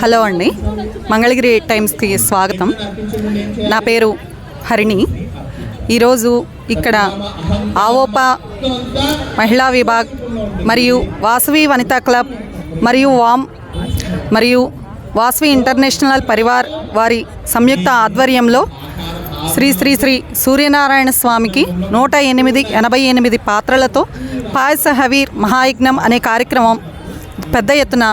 Hello అండి. మంగళగిరి టైమ్స్కి స్వాగతం. నా పేరు హరిణి. ఈరోజు ఇక్కడ ఆవోపా మహిళా విభాగ్ మరియు వాసవి వనితా క్లబ్ మరియు వామ్ మరియు వాసవి ఇంటర్నేషనల్ పరివార్ వారి సంయుక్త ఆధ్వర్యంలో శ్రీ శ్రీ శ్రీ సూర్యనారాయణ స్వామికి నూట ఎనిమిది ఎనభై ఎనిమిది పాత్రలతో పాయస హవీర్ మహాయజ్ఞం అనే కార్యక్రమం పెద్ద ఎత్తున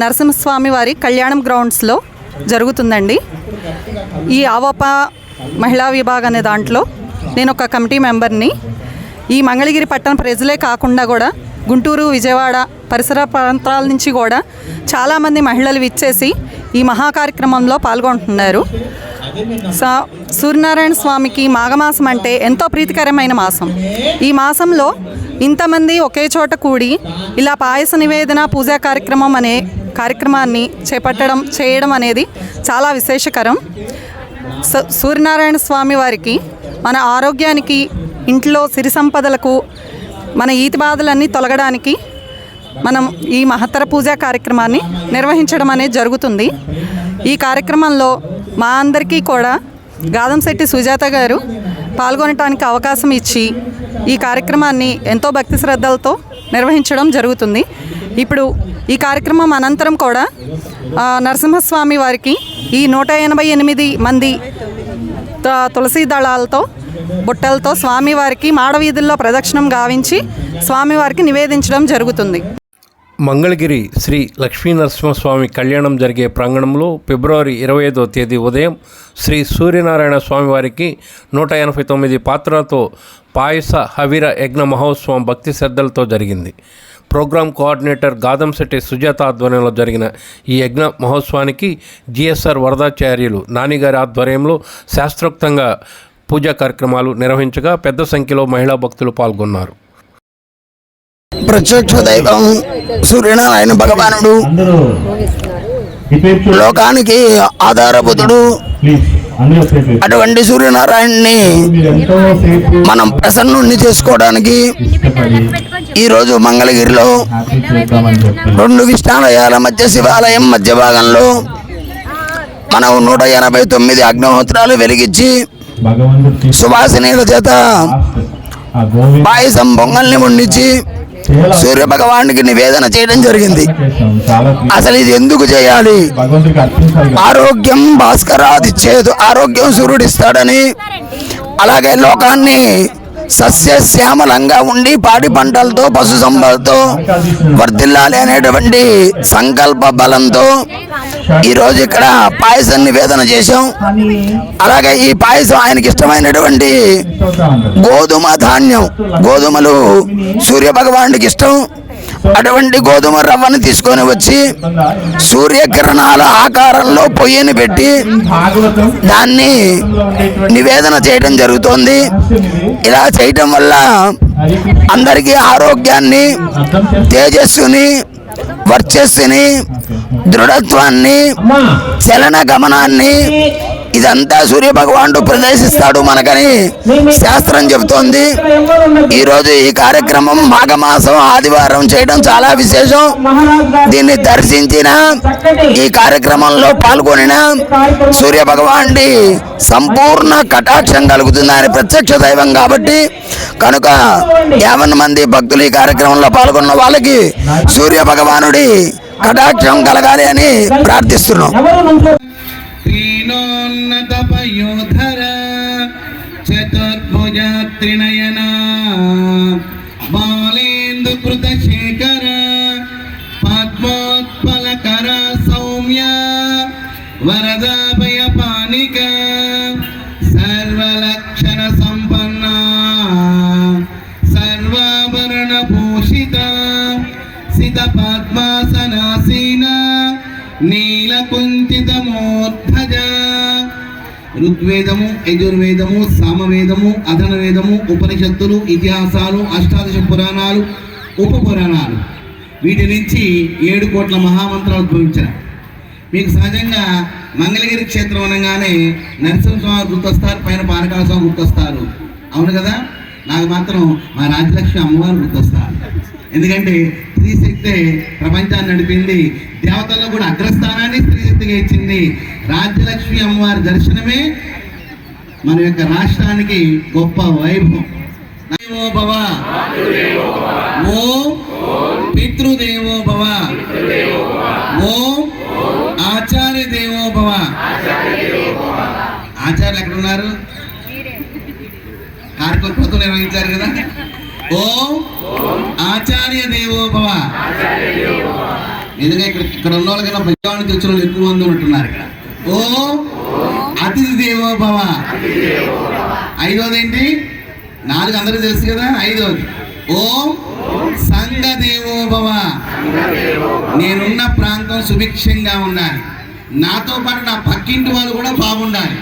నరసింహస్వామి వారి కళ్యాణం గ్రౌండ్స్లో జరుగుతుందండి. ఈ ఆవప మహిళా విభాగ్ అనే దాంట్లో నేను ఒక కమిటీ మెంబర్ని. ఈ మంగళగిరి పట్టణ ప్రజలే కాకుండా కూడా గుంటూరు విజయవాడ పరిసర ప్రాంతాల నుంచి కూడా చాలామంది మహిళలు విచ్చేసి ఈ మహా కార్యక్రమంలో పాల్గొంటున్నారు. సా సూర్యనారాయణ స్వామికి మాఘమాసం అంటే ఎంతో ప్రీతికరమైన మాసం. ఈ మాసంలో ఇంతమంది ఒకే చోట కూడి ఇలా పాయస నివేదన పూజా కార్యక్రమం అనే కార్యక్రమాన్ని చేపట్టడం చేయడం అనేది చాలా విశేషకరం. సూర్యనారాయణ స్వామి వారికి మన ఆరోగ్యానికి ఇంట్లో సిరి సంపదలకు మన ఈతి బాధలన్నీ తొలగడానికి మనం ఈ మహత్తర పూజా కార్యక్రమాన్ని నిర్వహించడం అనేది జరుగుతుంది. ఈ కార్యక్రమంలో మా అందరికీ కూడా గాదంశెట్టి సుజాత గారు పాల్గొనటానికి అవకాశం ఇచ్చి ఈ కార్యక్రమాన్ని ఎంతో భక్తి శ్రద్ధలతో నిర్వహించడం జరుగుతుంది. ఇప్పుడు ఈ కార్యక్రమం అనంతరం కూడా నరసింహస్వామి వారికి ఈ నూట ఎనభై ఎనిమిది మంది తులసి దళాలతో బుట్టలతో స్వామివారికి మాడవీధుల్లో ప్రదక్షిణం గావించి స్వామివారికి నివేదించడం జరుగుతుంది. మంగళగిరి శ్రీ లక్ష్మీనరసింహస్వామి కళ్యాణం జరిగే ప్రాంగణంలో ఫిబ్రవరి ఇరవై ఐదో తేదీ ఉదయం శ్రీ సూర్యనారాయణ స్వామివారికి నూట ఎనభై తొమ్మిది పాత్రలతో పాయస హవిర యజ్ఞ మహోత్సవం భక్తి శ్రద్ధలతో జరిగింది. ప్రోగ్రాం కోఆర్డినేటర్ గాదంశెట్టి సుజాత ఆధ్వర్యంలో జరిగిన ఈ యజ్ఞ మహోత్సవానికి జిఎస్ఆర్ వరదాచార్యులు నానిగారి ఆధ్వర్యంలో శాస్త్రోక్తంగా పూజా కార్యక్రమాలు నిర్వహించగా పెద్ద సంఖ్యలో మహిళా భక్తులు పాల్గొన్నారు. ప్రత్యక్ష దైవం సూర్యనారాయణ భగవానుడు. లోకానికి ఆధారభూతుడు. అటువంటి సూర్యనారాయణని మనం ప్రసన్నుణ్ణి చేసుకోవడానికి ఇష్టపడి ఈ రోజు మంగళగిరిలో రెండు విష్ణాలయాల మధ్య శివాలయం మధ్య భాగంలో మనం నూట ఎనభై తొమ్మిది అగ్నిహోత్రాలు వెలిగించి సువాసినీల చేత పాయసం పొంగల్ని వండించి సూర్య భగవానుడికి నివేదన చేయడం జరిగింది. అసలు ఇది ఎందుకు చేయాలి. ఆరోగ్యం భాస్కరాదిచ్చేదు ఆరోగ్యం సూర్యుడిస్తాడని. అలాగే లోకాన్ని సస్యశ్యామలంగా ఉండి పాడి పంటలతో పశు సంపదతో వర్ధిల్లాలి అనేటువంటి సంకల్ప బలంతో ఈరోజు ఇక్కడ పాయసం నివేదన చేశాం. అలాగే ఈ పాయసం ఆయనకి ఇష్టమైనటువంటి గోధుమ ధాన్యం గోధుమలు సూర్య భగవానుడికి ఇష్టం. అటువంటి గోధుమ రవ్వను తీసుకొని వచ్చి సూర్యకిరణాల ఆకారంలో పొయ్యిని పెట్టి దాన్ని నివేదన చేయడం జరుగుతోంది. ఇలా చేయటం వల్ల అందరికీ ఆరోగ్యాన్ని తేజస్సుని వర్చస్సుని దృఢత్వాన్ని చలన గమనాన్ని ఇదంతా సూర్యభగవానుడు ప్రదర్శిస్తాడు మనకని. శాస్త్రం చెబుతోంది. ఈ రోజు ఈ కార్యక్రమం మాఘమాసం ఆదివారం చేయడం చాలా విశేషం. దీన్ని దర్శించిన ఈ కార్యక్రమంలో పాల్గొనిన సూర్యభగవానుడి సంపూర్ణ కటాక్షం కలుగుతుంది ఆయన ప్రత్యక్ష దైవం కాబట్టి కనుక యావన్ మంది భక్తులు ఈ కార్యక్రమంలో పాల్గొన్న వాళ్ళకి సూర్య భగవానుడి కటాక్షం కలగాలి అని ప్రార్థిస్తున్నాం. త్రీనోన్నతపయోధర చతుర్భుజ త్రినయన బాలేందు కృత శేఖర పద్మోత్పలకర సౌమ్య వరదాభయ పానిక సర్వలక్షణ సంపన్న సర్వాభరణ భూషిత సిత పద్మాసనాసీన నీలకుంచితమూర్ధజ ఋగ్వేదము యజుర్వేదము సామవేదము అధనవేదము ఉపనిషత్తులు ఇతిహాసాలు అష్టాదశ పురాణాలు ఉప పురాణాలు వీటి నుంచి ఏడు కోట్ల మహామంత్రాలు ఉద్భవించిన మీకు సహజంగా మంగళగిరి క్షేత్రం అనగానే నరసింహస్వామి గుర్తొస్తారు పైన పానకాల స్వామి గుర్తొస్తారు. అవును కదా? నాకు మాత్రం మా రాజ్యలక్ష్మి అమ్మవారు గుర్తొస్తారు. ఎందుకంటే స్త్రీ శక్తే ప్రపంచాన్ని నడిపింది. దేవతల్లో కూడా అగ్రస్థానాన్ని స్త్రీ శక్తిగా ఇచ్చింది. రాజ్యలక్ష్మి అమ్మవారి దర్శనమే మన యొక్క రాష్ట్రానికి గొప్ప వైభవం. దేవో భవ. ఓం పితృదేవో భవ. ఓం ఆచార్య దేవో భవ. ఆచార్యులు ఎక్కడ ఉన్నారు కార్యక్రమం నిర్వహించారు కదా? ఓం ఆచార్య దేవోభవ. ఎందుకంటే నిజంగా ఇక్కడ ఇక్కడ ఉన్న వాళ్ళకన్నా ప్రజావానికి వచ్చిన వాళ్ళు ఎక్కువ మంది ఉంటున్నారు ఇక్కడ. ఓం అతిథి దేవోభవ. ఐదోది ఏంటి నాలుగు అందరూ తెలుసు కదా ఐదోది ఓం సంఘ దేవోభవ. నేనున్న ప్రాంతం సుభిక్షంగా ఉండాలి. నాతో పాటు నా పక్కింటి వాళ్ళు కూడా బాగుండాలి.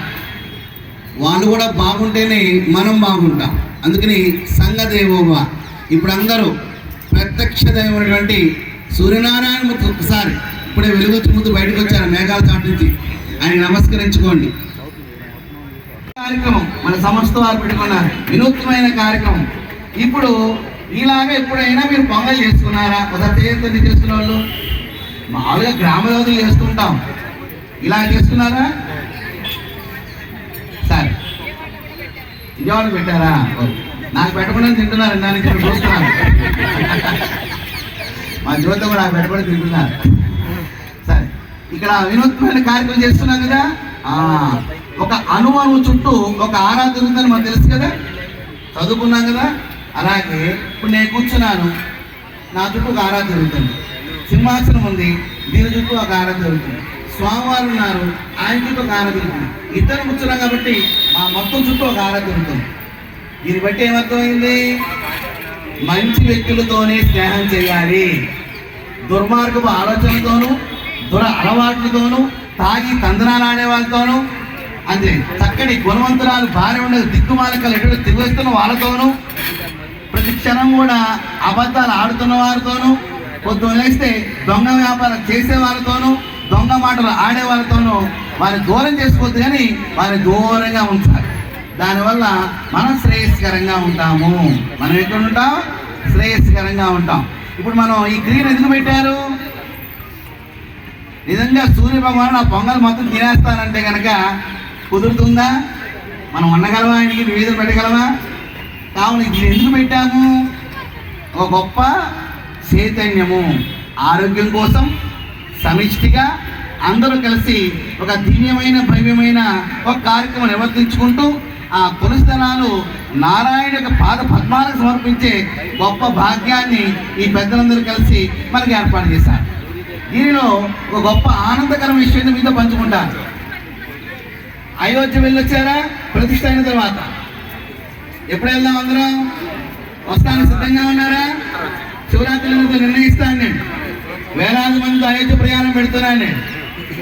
వాళ్ళు కూడా బాగుంటేనే మనం బాగుంటాం. అందుకని సంఘ దేవోభవ ఇప్పుడు అందరూ ప్రత్యక్ష దైవమైనటువంటి సూర్యనారాయణ మూర్తి ఒకసారి ఇప్పుడే వెలుగొచ్చి ముందు బయటకు వచ్చారు మేఘాల చాటు నుంచి. ఆయన నమస్కరించుకోండి. కార్యక్రమం మన సంస్థ వారు పెట్టుకున్నారు. వినూత్నమైన కార్యక్రమం. ఇప్పుడు ఇలాగా ఎప్పుడైనా మీరు పొంగల్ చేసుకున్నారా? ఒకసారి చేయొద్దండి చేసుకున్న వాళ్ళు మామూలుగా గ్రామ రోజులు చేస్తుంటాం ఇలా చేసుకున్నారా సరే విజయవాడ పెట్టారా? నాకు పెట్టకుండా తింటున్నారు దానికి ఇక్కడ చూస్తున్నాను మా జ్యోతి కూడా నాకు పెట్టబడి తింటున్నారు. సరే ఇక్కడ వినూత్నమైన కార్యక్రమం చేస్తున్నాం కదా? ఒక అనుమానం చుట్టూ ఒక ఆరాధన ఉందని మనకు తెలుసు కదా? చదువుకున్నాం కదా? అలాగే ఇప్పుడు నేను కూర్చున్నాను. నా చుట్టూ ఒక ఆరాధన జరుగుతుంది. సింహాసనం ఉంది. దీని చుట్టూ ఒక ఆరాధన జరుగుతుంది. స్వామివారు ఉన్నారు ఆయన చుట్టూ ఒక ఆరాధన జరుగుతుంది ఇద్దరు కూర్చున్నాం కాబట్టి మా మొత్తం చుట్టూ ఒక ఆరాధన జరుగుతుంది దీన్ని బట్టి ఏమర్థమైంది? మంచి వ్యక్తులతోనే స్నేహం చేయాలి. దుర్మార్గపు ఆలోచనలతోనూ దుర అలవాట్లతోనూ తాగి తందనాలు ఆడే వాళ్ళతోనూ అంతే చక్కటి గుణవంతురాలు భార్య ఉండే దిక్కుమాలకలు ఎటువంటి తిరుగుతున్న వాళ్ళతోనూ ప్రతి క్షణం కూడా అబద్ధాలు ఆడుతున్న వారితోనూ పొద్దున్న లేస్తే దొంగ వ్యాపారం చేసే వారితోనూ దొంగ మాటలు ఆడేవారితోనూ వారిని దూరం చేసుకోవద్దు కానీ వారిని దూరంగా ఉంచాలి. దానివల్ల మనం శ్రేయస్కరంగా ఉంటాము. మనం ఎక్కడ ఉంటాం? శ్రేయస్కరంగా ఉంటాం. ఇప్పుడు మనం ఈ గ్రీన్ ఎందుకు పెట్టారు? నిజంగా సూర్య భగవాన్ ఆ పొంగల్ మొత్తం తినేస్తానంటే కనుక కుదురుతుందా? మనం వండగలమా ఆయనకి? నివేదన పెట్టగలమా? కావున ఇది ఎందుకు పెట్టాము? ఒక గొప్ప చైతన్యము. ఆరోగ్యం కోసం సమిష్టిగా అందరూ కలిసి ఒక దివ్యమైన భవ్యమైన ఒక కార్యక్రమం నిర్వర్తించుకుంటూ ఆ పునఃస్థనాలు నారాయణ యొక్క పాద పద్మాలకు సమర్పించే గొప్ప భాగ్యాన్ని ఈ పెద్దలందరూ కలిసి మనకి ఏర్పాటు చేశారు. దీనిలో ఒక గొప్ప ఆనందకరం విషయం మీతో పంచుకుంటారు అయోధ్య వెళ్ళొచ్చారా? ప్రతిష్ట అయిన తర్వాత. ఎప్పుడు వెళ్దాం అందరం? వస్తాను సిద్ధంగా ఉన్నారా? శివరాత్రి నిర్ణయిస్తాను నేను. వేలాది మంది అయోధ్య ప్రయాణం పెడుతున్నాను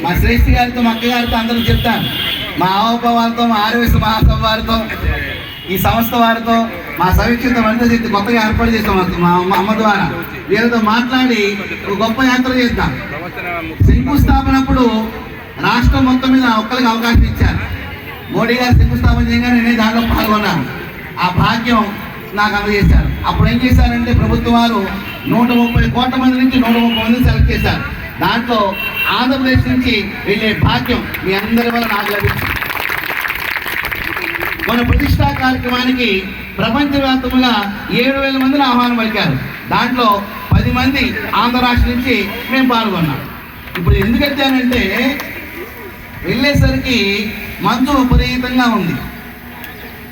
మా శ్రేష్ఠి గారితో మా అక్కగారితో అందరూ చెప్తాను. మా ఆవప వారితో మా ఆర్యవేశ మహాసభ వారితో ఈ సంస్థ వారితో మా సవిక్షిత వనిత చేసి గొప్పగా ఏర్పాటు చేస్తాం మా మా అమ్మ ద్వారా వీళ్ళతో మాట్లాడి ఒక గొప్ప యాత్ర చేద్దాం. శంకుస్థాపనప్పుడు రాష్ట్రం మొత్తం మీద ఒక్కరికి అవకాశం ఇచ్చారు. మోడీ గారు శంకుస్థాపన చేయగానే నేను దాంట్లో పాల్గొన్నాను. ఆ భాగ్యం నాకు అందజేశారు. అప్పుడు ఏం చేశారంటే ప్రభుత్వం వారు నూట ముప్పై కోట్ల మంది నుంచి నూట ముప్పై మంది సెలెక్ట్ చేశారు. దాంట్లో ఆంధ్రప్రదేశ్ నుంచి వెళ్ళే భాగ్యం మీ అందరి వల్ల నాకు లభించింది. మన ప్రతిష్టా కార్యక్రమానికి ప్రపంచవ్యాప్తంగా ఏడు వేల మందిని ఆహ్వానం పలికారు. దాంట్లో పది మంది ఆంధ్ర రాష్ట్రం నుంచి మేము పాల్గొన్నాం. ఇప్పుడు ఎందుకు వచ్చానంటే వెళ్ళేసరికి మంచు విపరీతంగా ఉంది.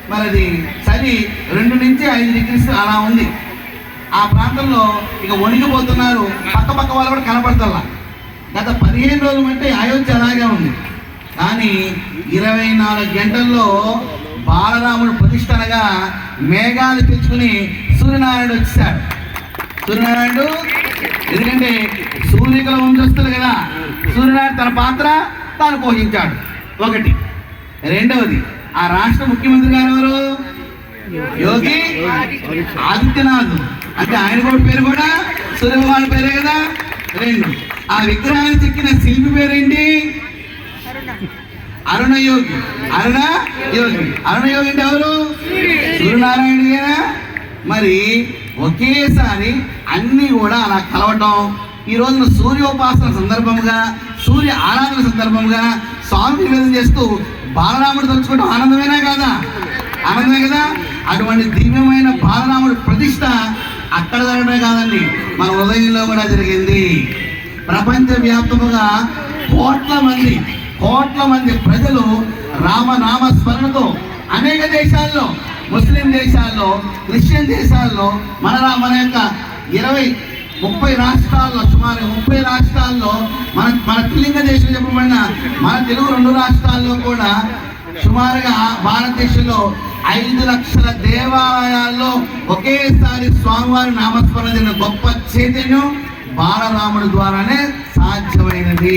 మరి అది చలి రెండు నుంచి ఐదు డిగ్రీస్ అలా ఉంది. ఆ ప్రాంతంలో ఇక వణిగిపోతున్నారు పక్క పక్క వాళ్ళు కూడా కనపడతల్లా. గత పదిహేను రోజులు అంటే అయోధ్య అలాగే ఉంది. కానీ ఇరవై నాలుగు గంటల్లో బాలరాముడు ప్రతిష్టనగా మేఘాలు తెచ్చుకుని సూర్యనారాయణ వచ్చేసాడు. సూర్యనారాయణుడు ఎందుకంటే సూర్యకుల వంశస్థులు కదా. సూర్యనారాయణ తన పాత్ర తాను పోషించాడు. ఒకటి. రెండవది ఆ రాష్ట్ర ముఖ్యమంత్రి గారు ఎవరు యోగి ఆదిత్యనాథ్. అంటే ఆయన కూడా పేరు కూడా సూర్యభగవాన్ పేరే కదా? రెండు. ఆ విగ్రహాన్ని చెక్కిన శిల్పి పేరేంటి? అరుణ యోగి. అరుణ యోగి. అరుణ యోగి అంటే ఎవరు? సూర్యనారాయణ గారా? మరి ఒకేసారి అన్నీ కూడా అలా కలవటం ఈ రోజున సూర్యోపాసన సందర్భంగా సూర్య ఆరాధన సందర్భంగా స్వామి నివేదన చేస్తూ బాలరాముడు తలుచుకోవడం ఆనందమేనా కదా? ఆనందమే కదా? అటువంటి దివ్యమైన బాలరాముడి ప్రతిష్ట అక్కడ జరగడమే కాదండి మన హృదయంలో కూడా జరిగింది. ప్రపంచవ్యాప్తముగా కోట్ల మంది కోట్ల మంది ప్రజలు రామనామ స్మరణతో అనేక దేశాల్లో ముస్లిం దేశాల్లో క్రిస్టియన్ దేశాల్లో మన రా- మన యొక్క ఇరవై ముప్పై రాష్ట్రాల్లో సుమారు ముప్పై రాష్ట్రాల్లో మన మన త్రిలింగ దేశం చెప్పబడిన మన తెలుగు రెండు రాష్ట్రాల్లో కూడా సుమారుగా భారతదేశంలో ఐదు లక్షల దేవాలయాల్లో ఒకేసారి స్వామివారి నామస్మరణ జరిగిన గొప్ప చైతన్యం బాలరాముడి ద్వారానే సాధ్యమైనది.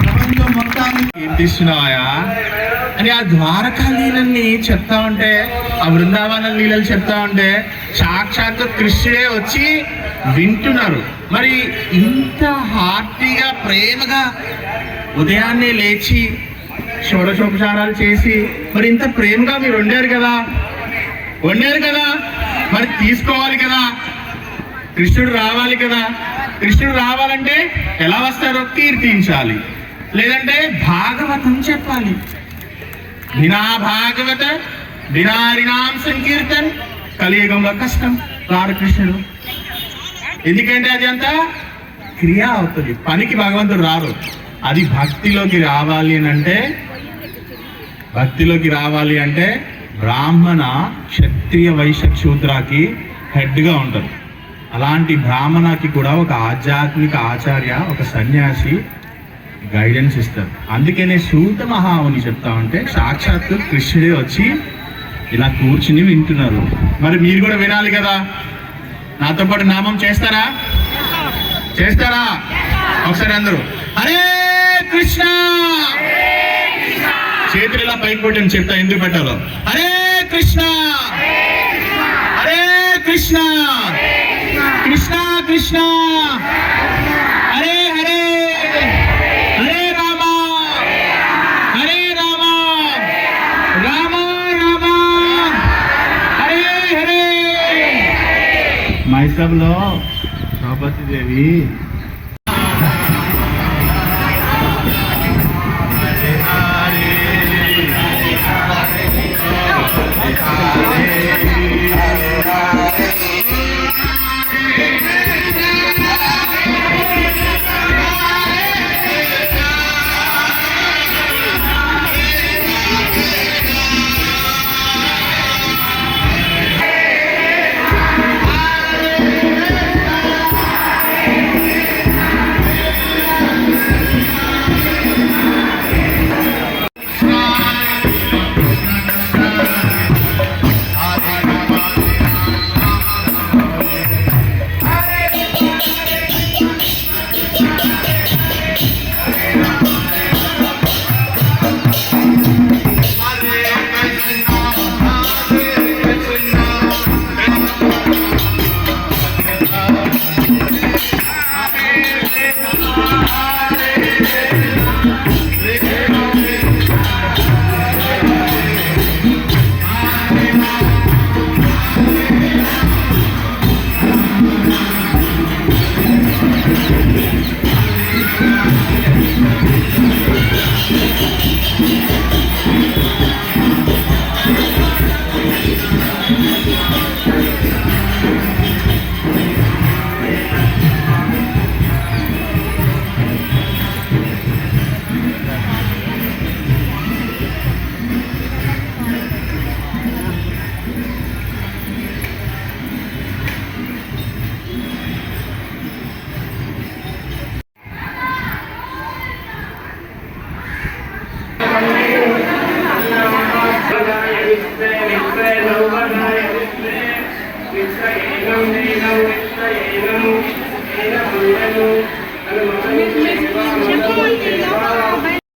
ప్రపంచం మొత్తాన్ని కీర్తిస్తున్నాయా అని ఆ ద్వారకా నీళ్ళని చెప్తా ఉంటే ఆ బృందావన నీళ్ళని చెప్తా ఉంటే సాక్షాత్తు కృష్ణుడే వచ్చి వింటున్నారు. మరి ఇంత హార్టీగా ప్రేమగా ఉదయాన్నే లేచి షోడశోపచారాలు చేసి మరి ఇంత ప్రేమగా మీరు వండారు కదా? వండారు కదా? మరి తీసుకోవాలి కదా? కృష్ణుడు రావాలి కదా? కృష్ణుడు రావాలంటే ఎలా వస్తారో కీర్తించాలి. లేదంటే భాగవతం చెప్పాలి. వినా భాగవత వినారినాం సంకీర్తన్ కలియుగంలో కష్టం. రాడు కృష్ణుడు. ఎందుకంటే అది అంతా క్రియ అవుతుంది పనికి భగవంతుడు రారు అది భక్తిలోకి రావాలి అని అంటే భక్తిలోకి రావాలి అంటే బ్రాహ్మణ క్షత్రియ వైశ్య శూద్రాకి హెడ్గా ఉంటారు అలాంటి బ్రాహ్మణకి కూడా ఒక ఆధ్యాత్మిక ఆచార్య ఒక సన్యాసి గైడెన్స్ ఇస్తారు. అందుకనే సూత మహాముని చెప్తా ఉంటే సాక్షాత్తు కృష్ణుడే వచ్చి ఇలా కూర్చుని వింటున్నారు. మరి మీరు కూడా వినాలి కదా? నాతో పాటు నామం చేస్తారా? చేస్తారా? ఒకసారి అందరూ హరే కృష్ణ! చేతులు ఇలా పైకి కొట్టని చెప్తా ఎందుకు పెట్టాలో. హరే కృష్ణ! హరే కృష్ణ! కృష్ణ కృష్ణ! హరే హరే హరే రామ! హరే రామ! రామ రామ! హరే హరే మైసబ్లో ద్రౌపది దేవి